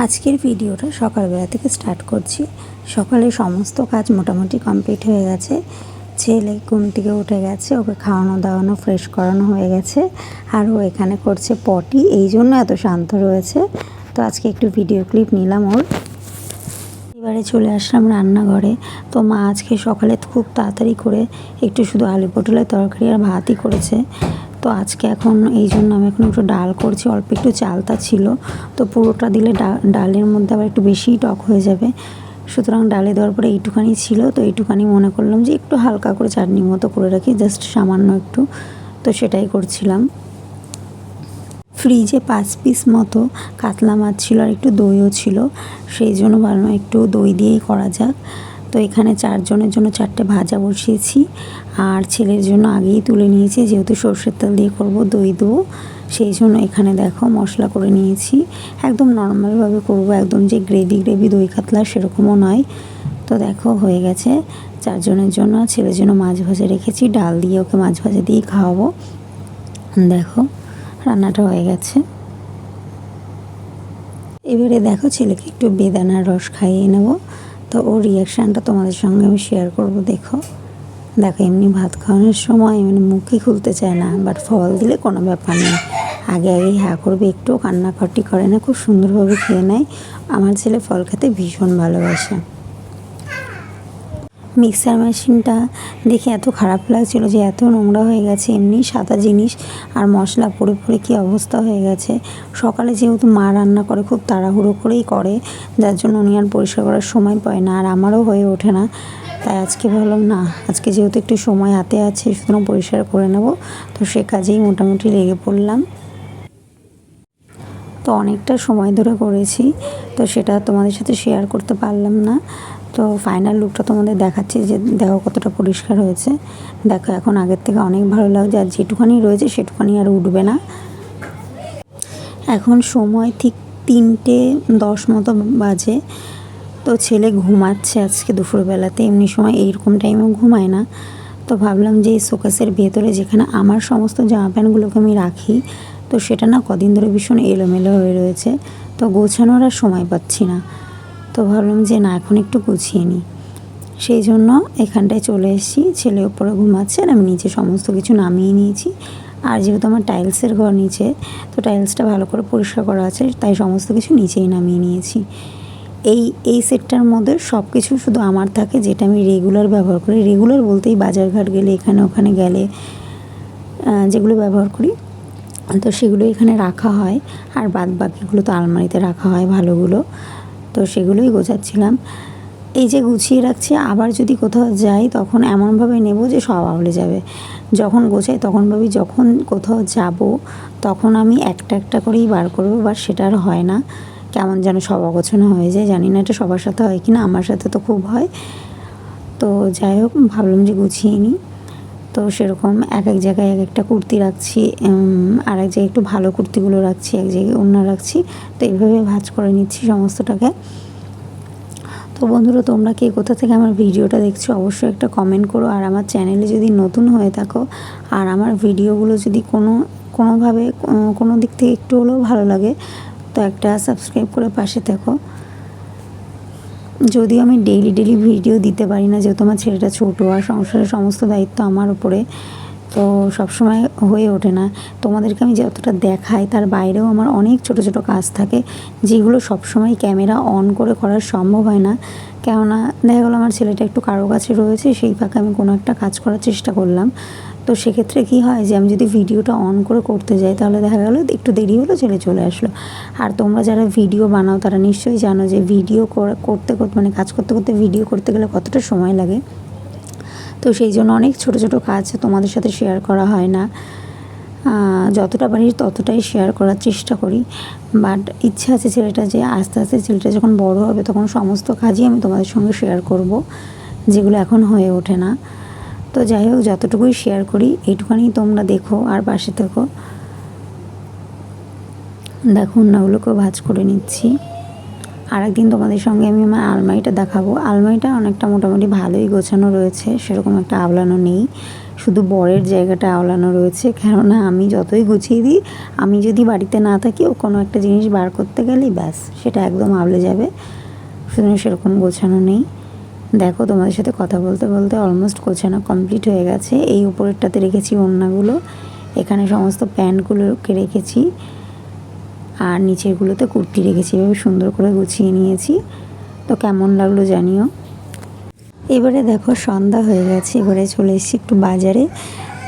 আজকের ভিডিওটা সকালবেলা থেকে স্টার্ট করছি। সকালে সমস্ত কাজ মোটামুটি কমপ্লিট হয়ে গেছে। ছেলে ঘুম থেকে উঠে গেছে, ওকে খাওয়ানো দাওয়ানো ফ্রেশ করানো হয়ে গেছে, আর ও এখানে করছে পটি এই জন্য এত শান্ত রয়েছে। তো আজকে একটু ভিডিও ক্লিপ নিলাম ওর। এবারে চলে আসলাম রান্নাঘরে। তো মা আজকে সকালে খুব তাড়াতাড়ি করে একটু শুধু আলু পটলের তরকারি আর ভাতই করেছে। তো আজকে এখন এই জন্য আমি এখন একটু ডাল করছি, অল্প একটু চালতা ছিল। তো পুরোটা দিলে ডালের মধ্যে আবার একটু বেশিই টক হয়ে যাবে। সুতরাং ডালে দেওয়ার পরে এইটুখানি ছিল, তো এইটুখানি মনে করলাম যে একটু হালকা করে চাটনি মতো করে রাখি, জাস্ট সামান্য একটু। তো সেটাই করছিলাম। ফ্রিজে পাঁচ পিস মতো কাতলা মাছ ছিল আর একটু দইও ছিল, সেই জন্য ভাবলাম একটু দই দিয়েই করা যাক। তো এখানে চারজনের জন্য চারটে ভাজা বসিয়েছি। আর ছেলের জন্য আগেই তুলে নিয়েছি, যেহেতু সর্ষের তেল দিয়ে করব দই দেবো। সেই জন্য এখানে দেখো মশলা করে নিয়েছি। একদম নর্মালভাবে করব, একদম যে গ্রেভি গ্রেভি দই কাতলা সেরকমও নয়। তো দেখো হয়ে গেছে। চারজনের জন্য, ছেলের জন্য মাছ ভাজা রেখেছি। ডাল দিয়ে ওকে মাছ ভাজা দিয়েই খাওয়াবো। দেখো রান্নাটা হয়ে গেছে। এবারে দেখো ছেলেকে একটু বেদানার রস খাইয়ে নেব। তো ওর রিয়াকশানটা তোমাদের সঙ্গে আমি শেয়ার করব, দেখো। দেখো, এমনি ভাত খাওয়ানোর সময় মানে মুখই খুলতে চায় না বাট ফল দিলে কোনো ব্যাপার নেই। আগে আগেই হা করবে, একটু কান্নাকাটি করে না, খুব সুন্দরভাবে খেয়ে নেয়। আমার ছেলে ফল খেতে ভীষণ ভালোবাসে। মিক্সার মেশিনটা দেখে এত খারাপ লাগছিল যে এত নোংরা হয়ে গেছে, এমনি সাদা জিনিস আর মশলা পড়ে পড়ে কী অবস্থা হয়ে গেছে। সকালে যেহেতু মা রান্না করে, খুব তাড়াহুড়ো করেই করে, যার জন্য উনি আর পরিষ্কার করার সময় পায় না আর আমারও হয়ে ওঠে না। তাই আজকে ভাবলাম, না, আজকে যেহেতু একটু সময় হাতে আছে, সুতরাং পরিষ্কার করে নেব। তো সে কাজেই মোটামুটি লেগে পড়লাম। তো অনেকটা সময় ধরে করেছি, তো সেটা তোমাদের সাথে শেয়ার করতে পারলাম না। তো ফাইনাল লুকটা তোমাদের দেখাচ্ছি যে দেখো কতটা পরিষ্কার হয়েছে। দেখো এখন আগের থেকে অনেক ভালো লাগছে, আর যেটুখানি রয়েছে সেটুখানি আর উঠবে না। এখন সময় ঠিক তিনটে দশ মতো বাজে। তো ছেলে ঘুমাচ্ছে আজকে দুপুরবেলাতে, এমনি সময় এইরকম টাইমেও ঘুমায় না। তো ভাবলাম যে এই শোকেসের ভেতরে যেখানে আমার সমস্ত জামা প্যান্টগুলোকে আমি রাখি, তো সেটা না কদিন ধরে ভীষণ এলোমেলো হয়ে রয়েছে। তো গোছানোর আর সময় পাচ্ছি না। তো ভাবলাম যে না, এখন একটু গুছিয়ে নিই। সেই জন্য এখানটায় চলে এসেছি, ছেলে ওপরে ঘুমাচ্ছে আর আমি নিচে সমস্ত কিছু নামিয়ে নিয়েছি। আর যেহেতু আমার টাইলসের ঘর নিচে, তো টাইলসটা ভালো করে পরিষ্কার করা আছে, তাই সমস্ত কিছু নিচেই নামিয়ে নিয়েছি। এই এই সেটটার মধ্যে সব কিছু শুধু আমার থাকে, যেটা আমি রেগুলার ব্যবহার করি। রেগুলার বলতেই বাজারঘাট গেলে, এখানে ওখানে গেলে যেগুলো ব্যবহার করি, তো সেগুলো এখানে রাখা হয়। আর বাদ বাকিগুলো তো আলমারিতে রাখা হয় ভালোগুলো। তো সেগুলোই গোছাচ্ছিলাম। এই যে গুছিয়ে রাখছি, আবার যদি কোথাও যাই তখন এমনভাবে নেব যে সব আউলে যাবে। যখন গোছাই তখন ভাবি যখন কোথাও যাব তখন আমি একটা একটা করেই বার করব বা সেটা আর হয় না। কেমন যেন সব অগোছানো হয়ে যায়। জানি না এটা সবার সাথে হয় কি না আমার সাথে তো খুব হয়। তো যাই হোক, ভাবলাম যে গুছিয়ে নিই। তো সেরকম এক এক জায়গায় এক একটা কুর্তি রাখছি আর এক জায়গায় একটু ভালো কুর্তিগুলো রাখছি, এক জায়গায় অন্য রাখছি। তো এইভাবে ভাজ করে নিচ্ছি সমস্তটাকে। তো বন্ধুরা, তোমরা কে কোথা থেকে আমার ভিডিওটা দেখছ অবশ্যই একটা কমেন্ট করো। আর আমার চ্যানেলে যদি নতুন হয়ে থাকো, আর আমার ভিডিওগুলো যদি কোনো, কোনোভাবে, কোনো দিক থেকে একটু হলেও ভালো লাগে, তো একটা সাবস্ক্রাইব করে পাশে থেকো। যদিও আমি ডেইলি ডেইলি ভিডিও দিতে পারি না, যেহেতু আমার ছেলেটা ছোটো আর সংসারের সমস্ত দায়িত্ব আমার উপরে তো সবসময় হয়ে ওঠে না। তোমাদেরকে আমি যতটা দেখাই, তার বাইরেও আমার অনেক ছোট ছোট কাজ থাকে, যেগুলো সবসময় ক্যামেরা অন করে করা সম্ভব হয় না। কেননা দেখা গেলো আমার ছেলেটা একটু কারও কাছে রয়েছে, সেই ফাঁকে আমি কোনো একটা কাজ করার চেষ্টা করলাম। তো সেক্ষেত্রে কী হয় যে, আমি যদি ভিডিওটা অন করে করতে যাই, তাহলে দেখা গেলো একটু দেরি হলো, ছেলে চলে আসলো। আর তোমরা যারা ভিডিও বানাও, তারা নিশ্চয়ই জানো যে, ভিডিও করতে করতে মানে কাজ করতে করতে ভিডিও করতে গেলে কতটা সময় লাগে। তো সেই জন্য অনেক ছোট ছোট কাজ তোমাদের সাথে শেয়ার করা হয় না। যতটা পারি ততটাই শেয়ার করার চেষ্টা করি। বাট ইচ্ছা আছে ছেলেটা যে, আস্তে আস্তে ছেলেটা যখন বড় হবে তখন সমস্ত কাজই আমি তোমাদের সঙ্গে শেয়ার করব, যেগুলো এখন হয়ে ওঠে না। তো যাই হোক, যতটুকুই শেয়ার করি, এইটুখানি তোমরা দেখো আর পাশে থেকো। দেখো অন্যগুলোকেও ভাজ করে নিচ্ছি। আর একদিন তোমাদের সঙ্গে আমি আমার আলমারিটা দেখাবো। আলমারিটা অনেকটা মোটামুটি ভালোই গোছানো রয়েছে, সেরকম একটা আওলানো নেই। শুধু বরের জায়গাটা আওলানো রয়েছে, কেননা আমি যতই গুছিয়ে দিই, আমি যদি বাড়িতে না থাকি, ও কোনো একটা জিনিস বার করতে গেলেই ব্যাস, সেটা একদম আওলে যাবে। সুতরাং সেরকম গোছানো নেই। দেখো তোমাদের সাথে কথা বলতে বলতে অলমোস্ট গোছানো কমপ্লিট হয়ে গেছে। এই উপরেরটাতে রেখেছি ওড়নাগুলো। এখানে সমস্ত প্যান্টগুলোকে রেখেছি। আর নিচেরগুলোতে কুর্তি রেখেছি, এভাবে সুন্দর করে গুছিয়ে নিয়েছি। তো কেমন লাগল জানিও। এবারে দেখো সন্ধ্যা হয়ে গেছে, এবারে চলে এসেছি একটু বাজারে।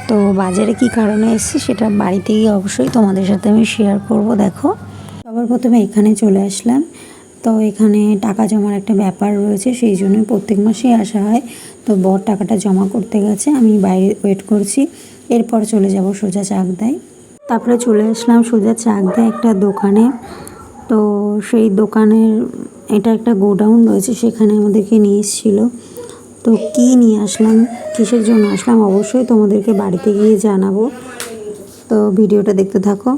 তো বাজারে কি কারণে এসেছি সেটা বাড়িতে গিয়ে অবশ্যই তোমাদের সাথে আমি শেয়ার করব, দেখো। সবার প্রথমে এখানে চলে আসলাম। তো এখানে টাকা জমার একটা ব্যাপার রয়েছে, সেই জন্যই প্রত্যেক মাসেই আসা হয়। তো বর টাকাটা জমা করতে গেছে, আমি বাইরে ওয়েট করছি। এরপর চলে যাব সোজা চাকদায়। তারপরে চলে আসলাম সোজা চাকদায় একটা দোকানে। তো সেই দোকানের এটা একটা গোডাউন রয়েছে, সেখানে আমাদেরকে নিয়ে এসেছিল। তো কী নিয়ে আসলাম, কিসের জন্য আসলাম, অবশ্যই তোমাদেরকে বাড়িতে গিয়ে জানাব। তো ভিডিওটা দেখতে থাকো।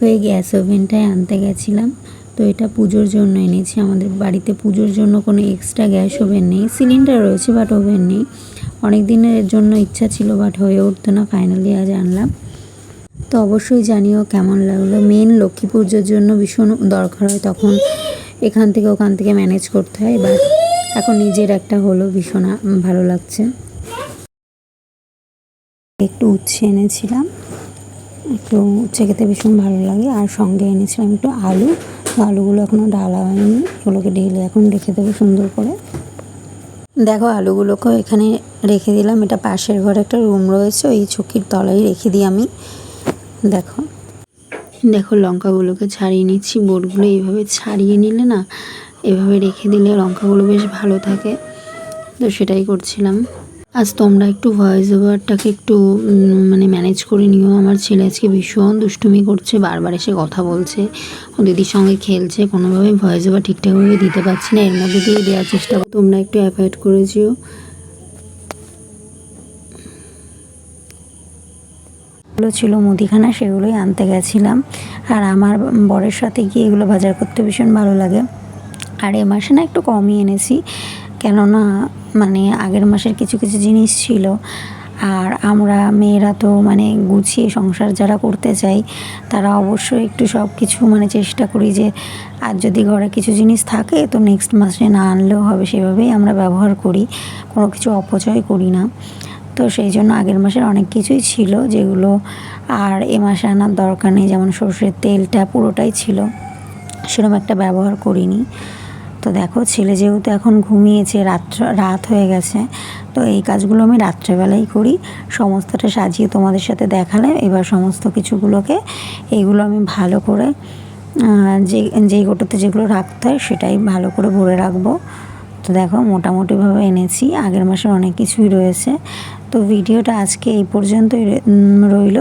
এই গ্যাস ওভেনটাই আনতে গেছিলাম। তো এটা পুজোর জন্য এনেছি। আমাদের বাড়িতে পুজোর জন্য কোনো এক্সট্রা গ্যাস ওভেন নেই। সিলিন্ডার রয়েছে বাট ওভেন নেই। অনেক দিনের জন্য ইচ্ছা ছিল বাট হয়ে উঠতো না। ফাইনালি আজ আনলাম। তো অবশ্যই জানিও কেমন লাগল। মেন লক্ষ্মী পুজোর জন্য ভীষণ দরকার হয় তখন। এখান থেকে ওখান থেকে ম্যানেজ করতে হয় বাট এখন নিজের একটা হলো ভীষণ ভালো লাগছে। একটু উচ্ছে এনেছিলাম। একটু উচ্ছে খেতে ভীষণ ভালো লাগে। আর সঙ্গে এনেছিলাম একটু আলু। আলুগুলো এখনও ডালা হয়নি। এগুলোকে ঢেলে এখন রেখে দেবো সুন্দর করে। দেখো আলুগুলোকে এখানে রেখে দিলাম। এটা পাশের ঘরে একটা রুম রয়েছে, ওই চকির তলায় রেখে দিই আমি। দেখো। দেখো লঙ্কাগুলোকে ছাড়িয়ে নিচ্ছি বোর্ডগুলো এইভাবে ছাড়িয়ে নিলে না, এভাবে রেখে দিলে লঙ্কাগুলো বেশ ভালো থাকে। তো সেটাই করছিলাম। আজ তোমরা একটু ভয়েস ওভারটাকে একটু মানে ম্যানেজ করে নিও। আমার ছেলে আজকে ভীষণ দুষ্টুমি করছে, বারবার এসে কথা বলছে। ও দিদির সঙ্গে খেলছে, কোনোভাবে ভয়েস ওভার ঠিকঠাকভাবে দিতে পারছি না, এর মধ্যে দিয়ে দেওয়ার চেষ্টা তোমরা একটু অ্যাভয়েড করে যেও। এগুলো ছিল মুদিখানা, সেগুলোই আনতে গেছিলাম। আর আমার বরের সাথে গিয়ে এগুলো বাজার করতে ভীষণ ভালো লাগে। আর এ মাসে না একটু কমই এনেছি। কেননা মানে আগের মাসের কিছু কিছু জিনিস ছিল। আর আমরা মেয়েরা তো মানে গুছিয়ে সংসার যারা করতে চাই, তারা অবশ্যই একটু সব কিছু মানে চেষ্টা করি যে, আর যদি ঘরে কিছু জিনিস থাকে তো নেক্সট মাসে না আনলেও হবে, সেভাবেই আমরা ব্যবহার করি। কোনো কিছু অপচয় করি না। তো সেই জন্য আগের মাসের অনেক কিছুই ছিল যেগুলো, আর এ মাসে আনার দরকার নেই। যেমন সর্ষের তেলটা পুরোটাই ছিল। সেরকম একটা ব্যবহার করিনি। তো দেখো, ছেলে যেহেতু এখন ঘুমিয়েছে, রাত্র, রাত হয়ে গেছে, তো এই কাজগুলো আমি রাত্রেবেলাই করি। সমস্তটা সাজিয়ে তোমাদের সাথে দেখালাম। এবার সমস্ত কিছুগুলোকে এইগুলো আমি ভালো করে যে যেই গোটোতে যেগুলো রাখতে হয় সেটাই ভালো করে ভরে রাখব। তো দেখো, মোটামুটিভাবে এনেছি। আগের মাসের অনেক কিছুই রয়েছে। তো ভিডিওটা আজকে এই পর্যন্তই রইল।